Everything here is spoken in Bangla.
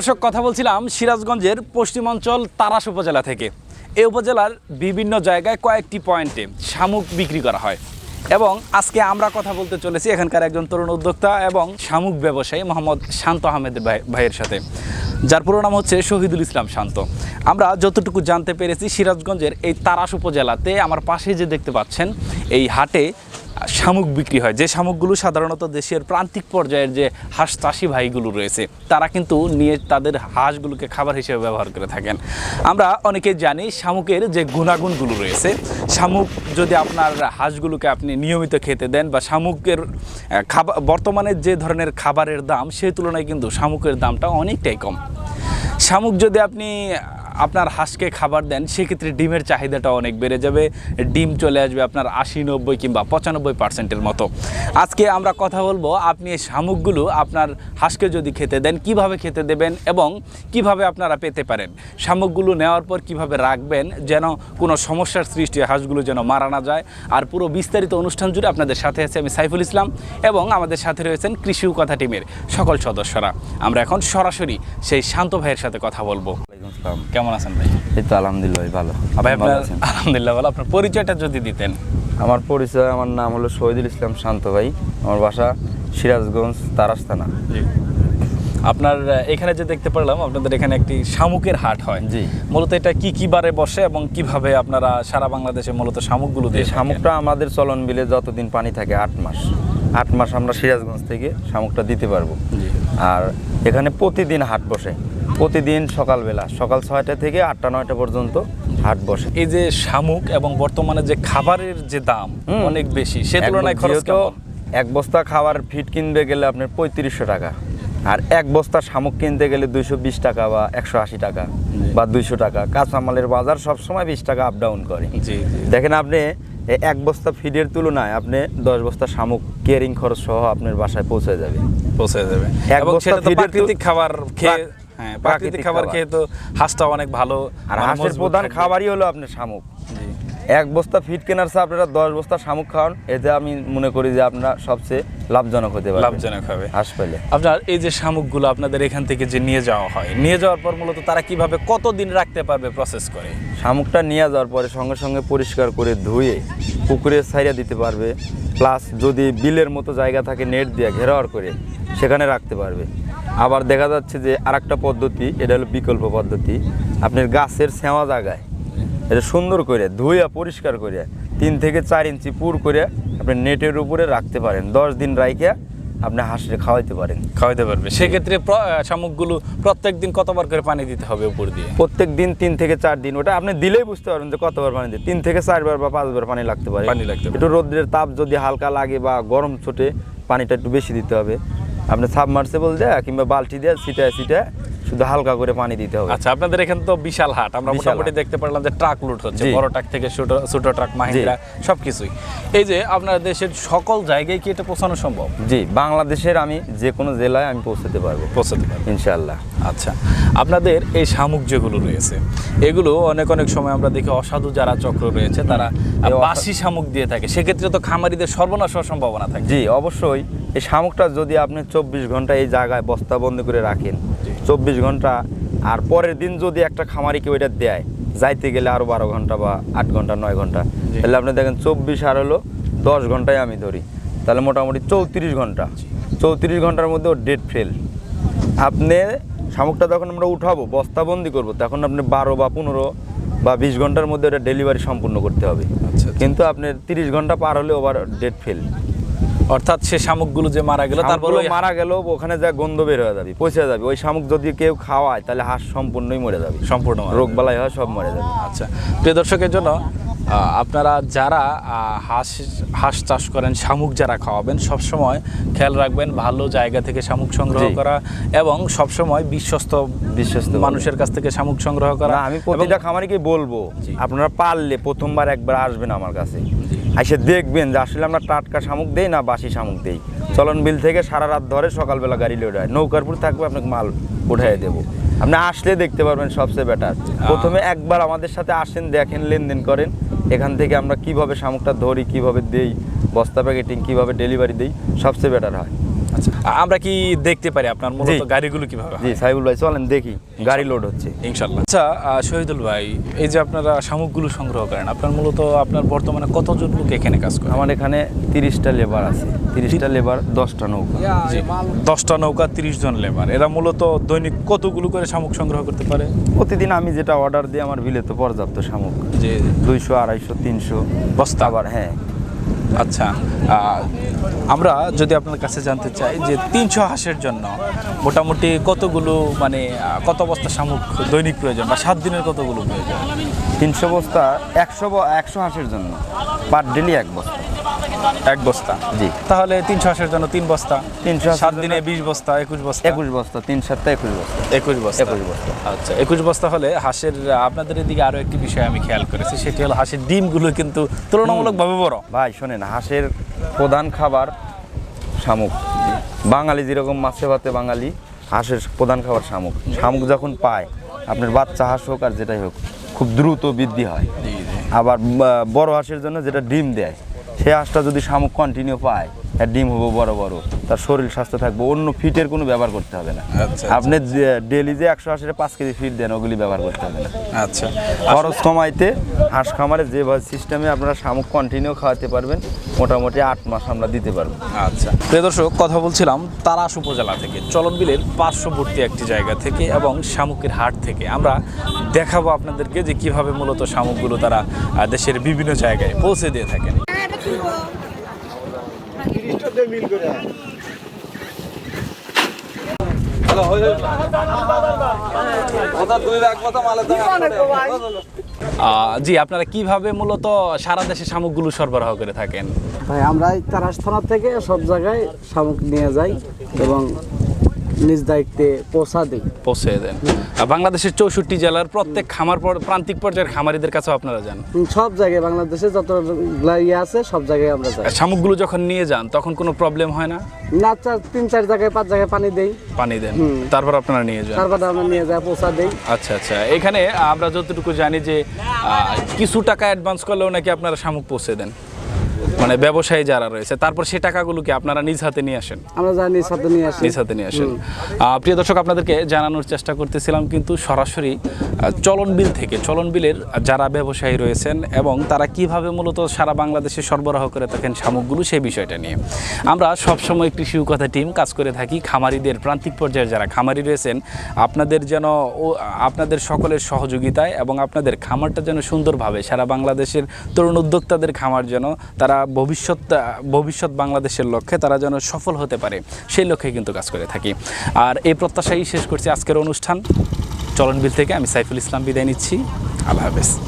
দর্শক, কথা বলছিলাম সিরাজগঞ্জের পশ্চিমাঞ্চল তারাস উপজেলা থেকে। এই উপজেলার বিভিন্ন জায়গায় কয়েকটি পয়েন্টে শামুক বিক্রি করা হয়। এবং আজকে আমরা কথা বলতে চলেছি এখানকার একজন তরুণ উদ্যোক্তা এবং শামুক ব্যবসায়ী মোহাম্মদ শান্ত আহমেদ ভাই ভাইয়ের সাথে, যার পুরো নাম হচ্ছে শহীদুল ইসলাম শান্ত। আমরা যতটুকু জানতে পেরেছি সিরাজগঞ্জের এই তারাস উপজেলাতে আমার পাশে যে দেখতে পাচ্ছেন, এই হাটে শামুক বিক্রি হয়। যে শামুকগুলো সাধারণত দেশের প্রান্তিক পর্যায়ের যে হাঁস চাষি ভাইগুলো রয়েছে, তারা কিন্তু নিয়ে তাদের হাঁসগুলোকে খাবার হিসেবে ব্যবহার করে থাকেন। আমরা অনেকে জানি শামুকের যে গুণাগুণগুলো রয়েছে, শামুক যদি আপনার হাঁসগুলোকে আপনি নিয়মিত খেতে দেন বা শামুকের খাবার বর্তমানে যে ধরনের খাবারের দাম সেই তুলনায় কিন্তু শামুকের দামটা অনেকটাই কম। শামুক যদি আপনি আপনার হাঁসকে খাবার দেন সেক্ষেত্রে ডিমের চাহিদাটা অনেক বেড়ে যাবে। ডিম চলে আসবে আপনার আশি নব্বই কিংবা পঁচানব্বই পার্সেন্টের মতো। আজকে আমরা কথা বলব আপনি এই শামুকগুলো আপনার হাঁসকে যদি খেতে দেন কীভাবে খেতে দেবেন এবং কীভাবে আপনারা পেতে পারেন? শামুকগুলো নেওয়ার পর কীভাবে রাখবেন যেন কোনো সমস্যার সৃষ্টি হয়, হাঁসগুলো যেন মারা না যায়? আর পুরো বিস্তারিত অনুষ্ঠান জুড়ে আপনাদের সাথে আছে আমি সাইফুল ইসলাম এবং আমাদের সাথে রয়েছেন কৃষি কথা টিমের সকল সদস্যরা। আমরা এখন সরাসরি সেই শান্ত ভাইয়ের সাথে কথা বলব। আসসালাম। কেমন আছেন ভাই? এই তো আলহামদুলিল্লাহ ভালো। ভাই আপনার আছেন? আলহামদুলিল্লাহ ভালো। আপনার পরিচয়টা যদি দিতেন। আমার পরিচয় আমার নাম হলো শহীদুল ইসলাম শান্ত ভাই। আমার বাসা সিরাজগঞ্জ তারাস থানা। জি। আপনার এখানে যে দেখতে পারলাম আপনাদের এখানে একটি শামুকের হাট হয়। জি। মূলত এটা কি কি বারে বসে এবং কীভাবে আপনারা সারা বাংলাদেশে মূলত শামুকগুলো দিয়ে শামুকটা আমাদের চলন বিলে যতদিন পানি থাকে আট মাস। আট মাস আমরা সিরাজগঞ্জ থেকে শামুকটা দিতে পারব। আর এখানে প্রতিদিন হাট বসে। প্রতিদিন সকালবেলা সকাল ছয়টা থেকে আটটা নয়টা পর্যন্ত হাট বসে। এই যে শামুক এবং বর্তমানে যে খাবারের যে দাম অনেক বেশি সে তুলনায় খরচ এক বস্তা খাবার ফিট কিনতে গেলে আপনার পঁয়ত্রিশশো টাকা আর এক বস্তা শামুক কিনতে গেলে দুইশো বিশ টাকা বা একশো আশি টাকা বা দুইশো টাকা। কাঁচামালের বাজার সবসময় বিশ টাকা আপ ডাউন করে। দেখেন আপনি এক বস্তা ফিডের তুলনায় আপনি দশ বস্তা শামুক কেয়ারিং খরচ সহ আপনার বাসায় পৌঁছে যাবে। পৌঁছে যাবে। এক বস্তা খাবার খেয়ে হ্যাঁ প্রাকৃতিক খাবার। খেয়ে তো হাঁসটা অনেক ভালো আর মানে হাঁসের প্রধান খাবারই হলো আপনার শামুক। এক বস্তা ফিট কেনার চেয়ে আপনারা দশ বস্তা শামুক খাওয়ান এতে আমি মনে করি যে আপনারা সবচেয়ে লাভজনক হতে পারবে লাভজনক হবে। হাঁস পেলে। আপনার এই যে শামুকগুলো আপনাদের এখান থেকে যে নিয়ে যাওয়া হয় নিয়ে যাওয়ার পর মূলত তারা কীভাবে কতদিন রাখতে পারবে প্রসেস করে? শামুকটা নিয়ে যাওয়ার পরে সঙ্গে সঙ্গে পরিষ্কার করে ধুয়ে পুকুরে ছাইরা দিতে পারবে প্লাস যদি বিলের মতো জায়গা থাকে নেট দিয়ে ঘেরাওয়ার করে সেখানে রাখতে পারবে। আবার দেখা যাচ্ছে যে আরেকটা পদ্ধতি এটা হলো বিকল্প পদ্ধতি। আপনার গাছের সেওয়া জায়গায় এটা সুন্দর করে ধুইয়া পরিষ্কার করে তিন থেকে চার ইঞ্চি পুর করে আপনি নেটের উপরে রাখতে পারেন। দশ দিন রাইকে আপনি হাঁসে খাওয়াইতে পারেন। খাওয়াইতে পারবে। সেক্ষেত্রে শামুকগুলো প্রত্যেক দিন কতবার করে পানি দিতে হবে উপর দিয়ে? প্রত্যেক দিন তিন থেকে চার দিন। ওটা আপনি দিলেই বুঝতে পারবেন যে কতবার পানি দিতে তিন থেকে চারবার বা পাঁচবার পানি লাগতে পারে। পানি লাগতে একটু রোদ্রের তাপ যদি হালকা লাগে বা গরম ছোটে পানিটা একটু বেশি দিতে হবে। আপনি সাবমার্সেবল দেয় কিংবা বালতি দিয়ে ছিটায় ছিটায় শুধু হালকা করে পানি দিতে হবে। আচ্ছা আপনাদের এখানে তো বিশাল হাট। আমরা মোটামুটি দেখতে পারলাম যে ট্রাক লুট হচ্ছে বড় ট্রাক থেকে ছোট ছোট ট্রাক মাহিন্দ্রা সবকিছুই। এই যে আপনার দেশের সকল জায়গায় কি এটা পৌঁছানো সম্ভব? জি বাংলাদেশের আমি যে কোনো জেলায় আমি পৌঁছাতে পারব। পৌঁছাতে পারবে। ইনশাল্লাহ আচ্ছা আপনাদের এই শামুক যেগুলো রয়েছে। এগুলো অনেক অনেক সময় আমরা দেখি অসাধু যারা চক্র রয়েছে তারা বাসি শামুক দিয়ে থাকে। সেক্ষেত্রে তো খামারিদের সর্বনাশ হওয়ার সম্ভাবনা থাকে। জি অবশ্যই। এই শামুকটা যদি আপনি চব্বিশ ঘণ্টা এই জায়গায় বস্তাবন্দি করে রাখেন চব্বিশ ঘণ্টা। আর পরের দিন যদি একটা খামারিকে ওইটা দেয় যাইতে গেলে আরও বারো ঘণ্টা বা আট ঘণ্টা নয় ঘণ্টা। তাহলে আপনি দেখেন চব্বিশ আর হলো দশ ঘন্টায় আমি ধরি। তাহলে মোটামুটি চৌত্রিশ ঘণ্টা। চৌত্রিশ ঘণ্টার মধ্যে ও ডেট ফেল আপনি শামুকটা যখন আমরা উঠাবো বস্তাবন্দি করব তখন আপনি বারো বা পনেরো বা বিশ ঘণ্টার মধ্যে ওটা ডেলিভারি সম্পূর্ণ করতে হবে। আচ্ছা কিন্তু আপনার তিরিশ ঘণ্টা পার হলে ওভার ডেট ফেল অর্থাৎ সে শামুকগুলো যে মারা গেল তারপর মারা গেল ওখানে যা গন্ধ বের হয়ে যাবে পচে যাবে। ওই শামুক যদি কেউ খাওয়ায় তাহলে হাঁস সম্পূর্ণই মরে যাবে। সম্পূর্ণ রোগ বালাই হয় সব মরে যাবে। আচ্ছা। প্রিয় দর্শকের জন্য আপনারা যারা হাঁস হাঁস চাষ করেন শামুক যারা খাওয়াবেন সবসময় খেয়াল রাখবেন ভালো জায়গা থেকে শামুক সংগ্রহ করা এবং সবসময় বিশ্বস্ত বিশ্বস্ত মানুষের কাছ থেকে শামুক সংগ্রহ করা আমি প্রতিটা খামারিকে বলব? আপনারা পারলে প্রথমবার একবার আসবেন আমার কাছে। এসে দেখবেন যে আসলে আমরা টাটকা শামুক দেই না বাসি শামুক দেই। চলন বিল থেকে সারা রাত ধরে সকালবেলা গাড়ি লোড হয়। নৌকারপুর থাকবে আপনাকে মাল উঠাই দেবো। আপনি আসলে দেখতে পারবেন সবচেয়ে বেটার প্রথমে একবার আমাদের সাথে আসেন দেখেন লেনদেন করেন। এখান থেকে আমরা কীভাবে শামুকটা ধরি কীভাবে দেই বস্তা প্যাকেটিং কীভাবে ডেলিভারি দেই সবচেয়ে বেটার হয়। আচ্ছা। আমরা কি দেখতে পারি আপনার মূলত গাড়িগুলো কীভাবে জি সাইবুল ভাই চলেন দেখি গাড়ি লোড হচ্ছে। ইনশাল্লাহ। আচ্ছা শহীদুল ভাই এই যে আপনারা শামুকগুলো সংগ্রহ করেন আপনার মূলত আপনার বর্তমানে কতজন লোক এখানে কাজ করে? আমার এখানে তিরিশটা লেবার আছে। তিরিশটা লেবার দশটা নৌকা। জি। দশটা নৌকা তিরিশ জন লেবার এরা মূলত দৈনিক কতগুলো করে শামুক সংগ্রহ করতে পারে? প্রতিদিন আমি যেটা অর্ডার দিই আমার বিলে তো পর্যাপ্ত শামুক। যে দুইশো আড়াইশো তিনশো। বস্তা? আবার হ্যাঁ। আচ্ছা আমরা যদি আপনার কাছে জানতে চাই যে তিনশো হাঁসের জন্য মোটামুটি কতগুলো মানে কত বস্তা শামুক দৈনিক প্রয়োজন বা সাত দিনের কতগুলো প্রয়োজন? তিনশো বস্তা একশো একশো হাঁসের জন্য। পার ডেলি এক বস্তা। এক বস্তা। জি। তাহলে তিনশো হাঁসের জন্য তিন বস্তা। তিনশো সাত দিনে বিশ বস্তা একুশ বস্তা। একুশ বস্তা তিন সাতটা একুশ বস্তা। একুশ বস্তা। একুশ বস্তা। আচ্ছা একুশ বস্তা হলে হাঁসের আপনাদের এদিকে আরও একটি বিষয় আমি খেয়াল করেছি সেটি হলো হাঁসের ডিমগুলো কিন্তু তুলনামূলকভাবে বড়। ভাই শোনেন হাঁসের প্রধান খাবার শামুক। বাঙালি যেরকম মাছে ভাতে বাঙালি হাঁসের প্রধান খাবার শামুক। শামুক যখন পায় আপনার বাচ্চা হাঁস হোক আর যেটাই হোক খুব দ্রুত বৃদ্ধি হয়। আবার বড় হাঁসের জন্য যেটা ডিম দেয় সেই হাঁসটা যদি শামুক কন্টিনিউ পায় আর ডিম হব বড় বড়। তার শরীর স্বাস্থ্য থাকবে অন্য ফিটের কোনো ব্যবহার করতে হবে না। আচ্ছা, আপনি ডেলি যে একশো হাঁসের পাঁচ কেজি ফিট দেন ওগুলি ব্যবহার করতে হবে না। আচ্ছা। খরচ কমাইতে হাঁস খামারে যেভাবে সিস্টেমে আপনারা শামুক কন্টিনিউ খাওয়াতে পারবেন মোটামুটি আট মাস আমরা দিতে পারব। আচ্ছা। প্রিয় দর্শক কথা বলছিলাম তারাস উপজেলা থেকে চলনবিলের পার্শ্ববর্তী একটি জায়গা থেকে এবং শামুকের হাট থেকে। আমরা দেখাবো আপনাদেরকে যে কীভাবে মূলত শামুকগুলো তারা দেশের বিভিন্ন জায়গায় পৌঁছে দিয়ে থাকেন। জি, আপনারা কীভাবে মূলত সারা দেশে শামুকগুলো সরবরাহ করে থাকেন? ভাই, আমরা তারাস থানা থেকে সব জায়গায় শামুক নিয়ে যাই এবং নিজ দায়িত্বে পৌঁছা দিই। পৌঁছে দেন। আর বাংলাদেশের চৌষট্টি জেলার প্রত্যেক খামার পর- প্রান্তিক পর্যায়ের খামারিদের কাছেও আপনারা যান। সব জায়গায় বাংলাদেশে যত ইয়ে আছে সব জায়গায় আমরা যাই। শামুকগুলো যখন নিয়ে যান তখন কোনো প্রবলেম হয় না? না চার তিন চার জায়গায় পাঁচ জায়গায় পানি দেই। পানি দেন। তারপর আপনারা নিয়ে যান। তারপর আমরা নিয়ে যাই পৌঁছা দেই। আচ্ছা আচ্ছা। এখানে আমরা যতটুকু জানি যে কিছু টাকা অ্যাডভান্স করলেও নাকি আপনারা শামুক পৌঁছে দেন। মানে ব্যবসায়ী যারা রয়েছে তারপর সে টাকাগুলোকে আপনারা নিজ হাতে নিয়ে আসেন? আমরা যাই নিজ হাতে নিয়ে আসি। নিজ হাতে নিয়ে আসেন। প্রিয় দর্শক আপনাদেরকে জানানোর চেষ্টা করতেছিলাম কিন্তু সরাসরি চলন বিল থেকে চলন বিলের যারা ব্যবসায়ী রয়েছেন এবং তারা কীভাবে মূলত সারা বাংলাদেশে সরবরাহ করে থাকেন শামুকগুলো সেই বিষয়টা নিয়ে। আমরা সবসময় কৃষি কথা টিম কাজ করে থাকি খামারিদের প্রান্তিক পর্যায়ে যারা খামারি রয়েছেন আপনাদের যেন আপনাদের সকলের সহযোগিতায় এবং আপনাদের খামারটা যেন সুন্দরভাবে সারা বাংলাদেশের তরুণ উদ্যোক্তাদের খামার যেন তারা ভবিষ্যৎ ভবিষ্যৎ বাংলাদেশের লক্ষ্যে তারা যেন সফল হতে পারে, সেই লক্ষ্যে কিন্তু কাজ করে থাকি। আর এই প্রত্যাশাই শেষ করছি আজকের অনুষ্ঠান। চলনবিল থেকে আমি সাইফুল ইসলাম বিদায় নিচ্ছি। আল্লাহ হাফেজ।